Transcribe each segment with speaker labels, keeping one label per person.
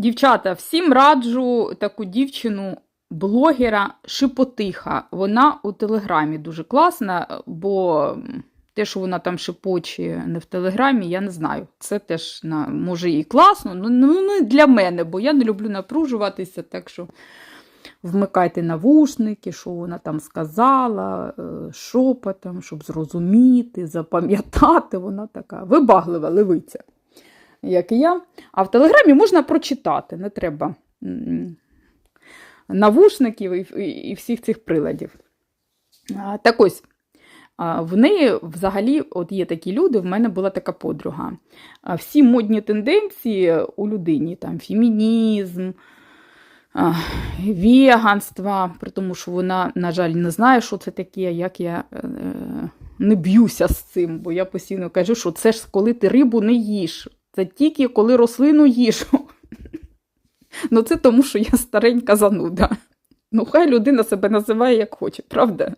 Speaker 1: Дівчата, всім раджу таку дівчину, блогера Шипотиха. Вона у Телеграмі дуже класна, бо те, що вона там шипоче не в Телеграмі, я не знаю. Це теж на, може і класно, ну ну, не для мене, бо я не люблю напружуватися, так що вмикайте навушники, що вона там сказала, е, шепотом, щоб зрозуміти, запам'ятати. Вона така вибаглива левиця, як і я. А в Телеграмі можна прочитати, не треба навушників і, всіх цих приладів. Так ось, в неї взагалі от є такі люди, в мене була така подруга. Всі модні тенденції у людині, там фемінізм, веганство, при тому, що вона, на жаль, не знає, що це таке, як я е, не б'юся з цим, бо я постійно кажу, що це ж коли ти рибу не їш. Це тільки коли рослину їш. Ну, це тому, що я старенька зануда. Ну, хай людина себе називає як хоче, правда?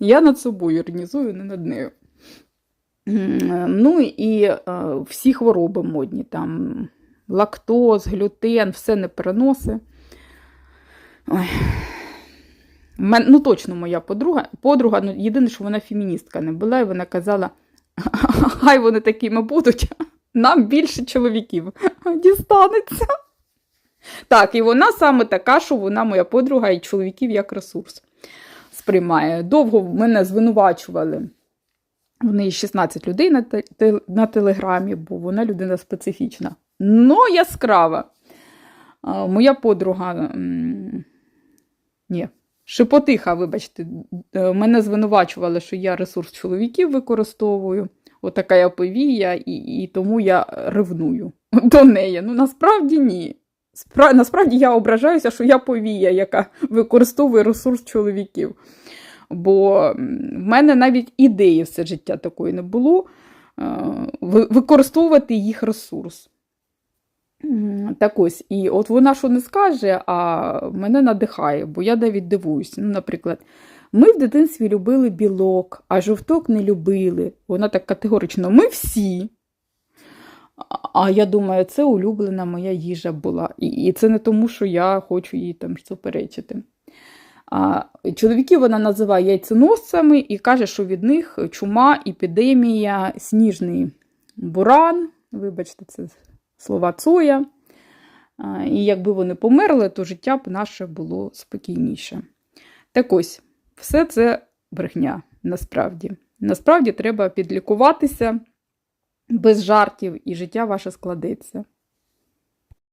Speaker 1: Я над собою організую, не над нею. Ну і е, всі хвороби модні, там лактоз, глютен, все не переноси. Ну, точно моя подруга. Подруга, ну, єдине, що вона феміністка не була, і вона казала, хай вони такими будуть, нам більше чоловіків дістанеться. Так, і вона саме така, що вона моя подруга і чоловіків як ресурс сприймає. Довго мене звинувачували. В неї 16 людей на, те- на телеграмі, бо вона людина специфічна. Ну, яскрава. Моя подруга. Ні, шепотиха, вибачте, е, мене звинувачували, що я ресурс чоловіків використовую. Отака я повія, і, і тому я ревную до неї. Ну, насправді ні. Спра... Насправді я ображаюся, що я повія, яка використовує ресурс чоловіків. Бо в мене навіть ідеї все життя такої не було е, використовувати їх ресурс. Так ось, і от вона що не скаже, а мене надихає, бо я навіть дивуюся. Ну, наприклад, ми в дитинстві любили білок, а жовток не любили. Вона так категорично, ми всі. А я думаю, це улюблена моя їжа була. І, і це не тому, що я хочу їй там суперечити. А чоловіків вона називає яйценосцями і каже, що від них чума, епідемія, сніжний буран. Вибачте, це слова Цоя. І якби вони померли, то життя б наше було спокійніше. Так ось, все це брехня насправді. Насправді треба підлікуватися без жартів, і життя ваше складеться.